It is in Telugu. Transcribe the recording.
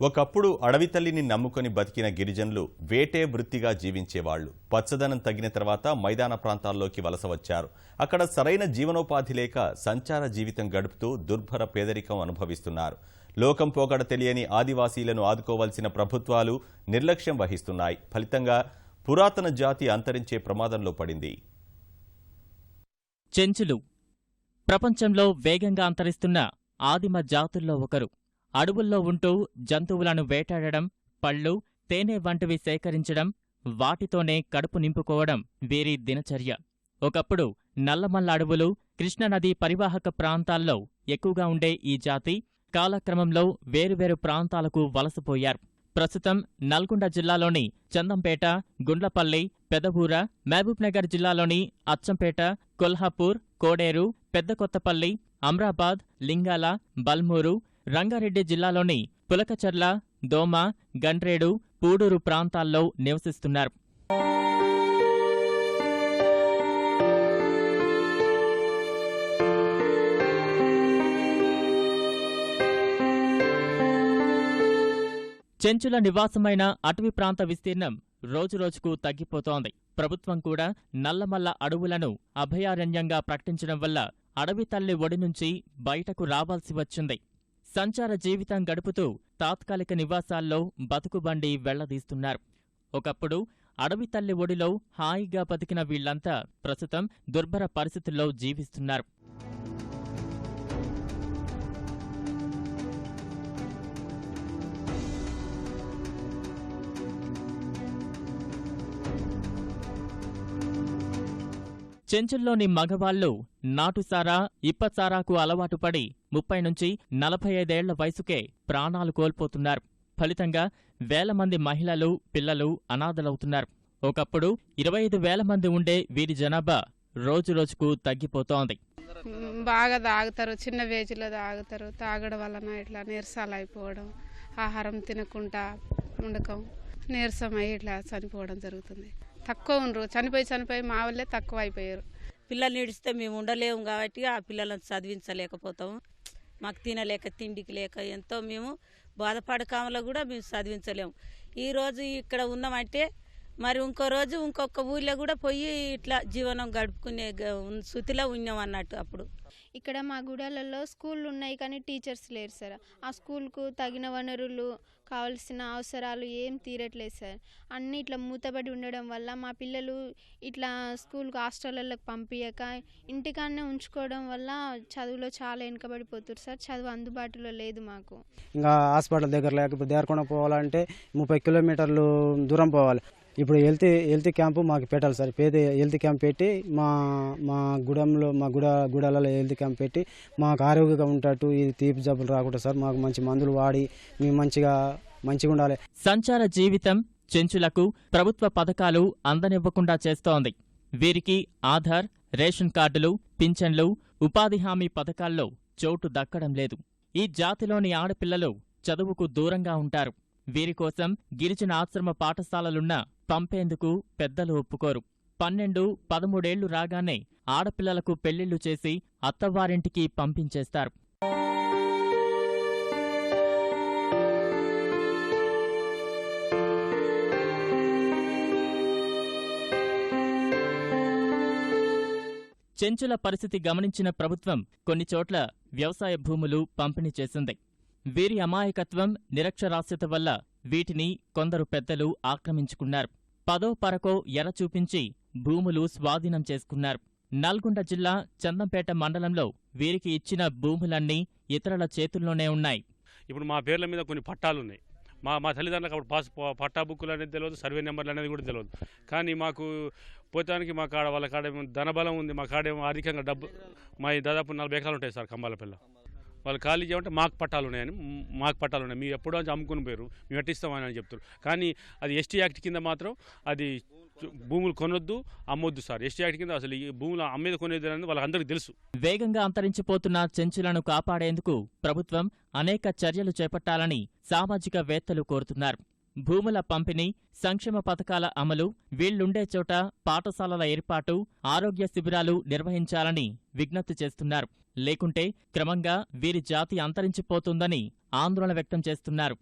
ఒకప్పుడు అడవి తల్లిని నమ్ముకొని బతికిన గిరిజనులు వేటే వృత్తిగా జీవించేవాళ్ళు పచ్చదనం తగ్గిన తర్వాత మైదాన ప్రాంతాల్లోకి వలస వచ్చారు. అక్కడ సరైన జీవనోపాధి లేక సంచార జీవితం గడుపుతూ దుర్భర పేదరికం అనుభవిస్తున్నారు. లోకం పోకడ తెలియని ఆదివాసీలను ఆదుకోవాల్సిన ప్రభుత్వాలు నిర్లక్ష్యం వహిస్తున్నాయి. ఫలితంగా పురాతన జాతి అంతరించే ప్రమాదంలో పడింది. చెంచులు. ప్రపంచంలో వేగంగా అంతరిస్తున్న ఆదిమ జాతుల్లో ఒకరు. అడవుల్లో ఉంటూ జంతువులను వేటాడడం పళ్ళు తేనె వంటివి సేకరించడం వాటితోనే కడుపు నింపుకోవడం వీరి దినచర్య. ఒకప్పుడు నల్లమల్ల అడవులు కృష్ణానది పరివాహక ప్రాంతాల్లో ఎక్కువగా ఉండే ఈ జాతి కాలక్రమంలో వేరువేరు ప్రాంతాలకు వలసపోయారు. ప్రస్తుతం నల్గొండ జిల్లాలోని చందంపేట గుండ్లపల్లి పెదబూర మహబూబ్నగర్ జిల్లాలోని అచ్చంపేట కొల్హాపూర్ కోడేరు పెద్దకొత్తపల్లి అమ్రాబాద్ లింగాల బల్మూరు రంగారెడ్డి జిల్లాలోని పులకచర్ల దోమ గండ్రేడు పూడూరు ప్రాంతాల్లో నివసిస్తున్నారు. చెంచుల నివాసమైన అటవీ ప్రాంత విస్తీర్ణం రోజురోజుకు తగ్గిపోతోంది. ప్రభుత్వం కూడా నల్లమల్ల అడవులను అభయారణ్యంగా ప్రకటించడం వల్ల అడవి తల్లి ఒడి నుంచి బయటకు రావాల్సి వచ్చింది. సంచార జీవితం గడుపుతూ తాత్కాలిక నివాసాల్లో బతుకుబండి వెళ్ళదీస్తున్నారు. ఒకప్పుడు అడవి తల్లి ఒడిలో హాయిగా బతికిన వీళ్ళంతా ప్రస్తుతం దుర్భర పరిస్థితుల్లో జీవిస్తున్నారు. చెంచుల్లోని మగవాళ్ళు నాటుసారా ఇప్పసారాకు అలవాటు పడి ముప్పై నుంచి నలభై ఐదేళ్ళ వయసుకే ప్రాణాలు కోల్పోతున్నారు. ఫలితంగా వేల మంది మహిళలు పిల్లలు అనాథలవుతున్నారు. ఒకప్పుడు ఇరవై ఐదు వేల మంది ఉండే వీరి జనాభా రోజు రోజుకు తగ్గిపోతోంది. బాగా తాగుతారు చిన్న వేజీలో తాగుతారు తాగడం వలన ఇట్లా నీరసాలు అయిపోవడం ఆహారం తినకుండా ఉండకం నీరసమై ఇట్లా చనిపోవడం జరుగుతుంది. తక్కువ ఉండరు. చనిపోయి చనిపోయి మా వాళ్ళే తక్కువ అయిపోయారు. పిల్లల్ని ఇడిస్తే మేము ఉండలేము కాబట్టి ఆ పిల్లలను చదివించలేకపోతాము. మాకు తినలేక తిండికి లేక ఎంతో మేము బాధపడకామలో కూడా మేము చదివించలేము. ఈరోజు ఇక్కడ ఉన్నామంటే మరి ఇంకో రోజు ఇంకొక ఊళ్ళో కూడా పోయి ఇట్లా జీవనం గడుపుకునే గ- ఉన్- స్థితిలో ఉన్నాం అన్నట్టు అప్పుడు. ఇక్కడ మా గుడాలలో స్కూళ్ళు ఉన్నాయి కానీ టీచర్స్ లేరు సార్. ఆ స్కూల్కు తగిన వనరులు కావాల్సిన అవసరాలు ఏం తీరట్లేదు సార్. అన్నీ ఇట్లా మూతబడి ఉండడం వల్ల మా పిల్లలు ఇట్లా స్కూల్కి హాస్టళ్ళకు పంపించక ఇంటికాడనే ఉంచుకోవడం వల్ల చదువులో చాలా వెనుకబడిపోతున్నారు సార్. చదువు అందుబాటులో లేదు మాకు. ఇంకా హాస్పిటల్ దగ్గర లేకపోతే దేవరకొండ పోవాలంటే ముప్పై కిలోమీటర్లు దూరం పోవాలి. ఇప్పుడు హెల్త్ హెల్త్ క్యాంపు మాకు పెట్టాలి సార్. పేద హెల్త్ క్యాంప్ పెట్టి మా మా గుడంలో మా గుడ గుడాలలో హెల్త్ క్యాంప్ పెట్టి మాకు ఆరోగ్యంగా ఉంటట్టు ఈ తీపి జబ్బులు రాకుండా సార్ మాకు మంచి మందులు వాడి మేము మంచిగా మంచిగా ఉండాలి. సంచార జీవితం చెంచులకు ప్రభుత్వ పథకాలు అందనివ్వకుండా చేస్తోంది. వీరికి ఆధార్ రేషన్ కార్డులు పింఛన్లు ఉపాధి హామీ పథకాల్లో చోటు దక్కడం లేదు. ఈ జాతిలోని ఆడపిల్లలు చదువుకు దూరంగా ఉంటారు. వీరి కోసం గిరిజన ఆశ్రమ పాఠశాలలున్నా పంపేందుకు పెద్దలు ఒప్పుకోరు. పన్నెండు పదమూడేళ్ళు రాగానే ఆడపిల్లలకు పెళ్ళిళ్ళు చేసి అత్తవారింటికి పంపించేస్తారు. చెంచుల పరిస్థితి గమనించిన ప్రభుత్వం కొన్ని చోట్ల వ్యవసాయ భూములు పంపిణీ చేసింది. వీరి అమాయకత్వం నిరక్షరాస్యత వల్ల వీటిని కొందరు పెద్దలు ఆక్రమించుకున్నారు. పదో పరకో ఎర చూపించి భూములు స్వాధీనం చేసుకున్నారు. నల్గొండ జిల్లా చందంపేట మండలంలో వీరికి ఇచ్చిన భూములన్నీ ఇతరుల చేతుల్లోనే ఉన్నాయి. ఇప్పుడు మా పేర్ల మీద కొన్ని పట్టాలు ఉన్నాయి. మా మా తల్లిదండ్రులకు అప్పుడు పాస్ పట్టా బుక్కులు అనేది తెలియదు సర్వే నెంబర్లు అనేది కూడా తెలియదు కానీ మాకు పోతానికి మా కాడ వాళ్ళ కాడ ధనబలం ఉంది మా కాడ ఆర్థికంగా డబ్బు మా దాదాపు నలభై ఎకరాలు ఉంటాయి సార్ కంబాలపల్ల వాళ్ళు ఖాళీ చేయమంటే మాకు పట్టాలు ఉన్నాయని మాకు పట్టాలు ఉన్నాయి. మీరు ఎప్పుడో అమ్ముకుని పోయారు. మేము ఎట్టిస్తామని అని చెప్తారు కానీ అది ఎస్టీ యాక్ట్ కింద మాత్రం అది భూములు కొనొద్దు అమ్మొద్దు సార్. ఎస్టీ యాక్ట్ కింద అసలు ఈ భూములు అమ్మేది కొనేది అనేది వాళ్ళందరికీ తెలుసు. వేగంగా అంతరించిపోతున్న చెంచులను కాపాడేందుకు ప్రభుత్వం అనేక చర్యలు చేపట్టాలని సామాజిక వేత్తలు కోరుతున్నారు. భూముల పంపిణీ సంక్షేమ పథకాల అమలు వీళ్ళుండే చోట పాఠశాలల ఏర్పాటు ఆరోగ్య శిబిరాలు నిర్వహించాలని విజ్ఞప్తి చేస్తున్నారు. లేకుంటే క్రమంగా వీరి జాతి అంతరించిపోతుందని ఆందోళన వ్యక్తం చేస్తున్నారు.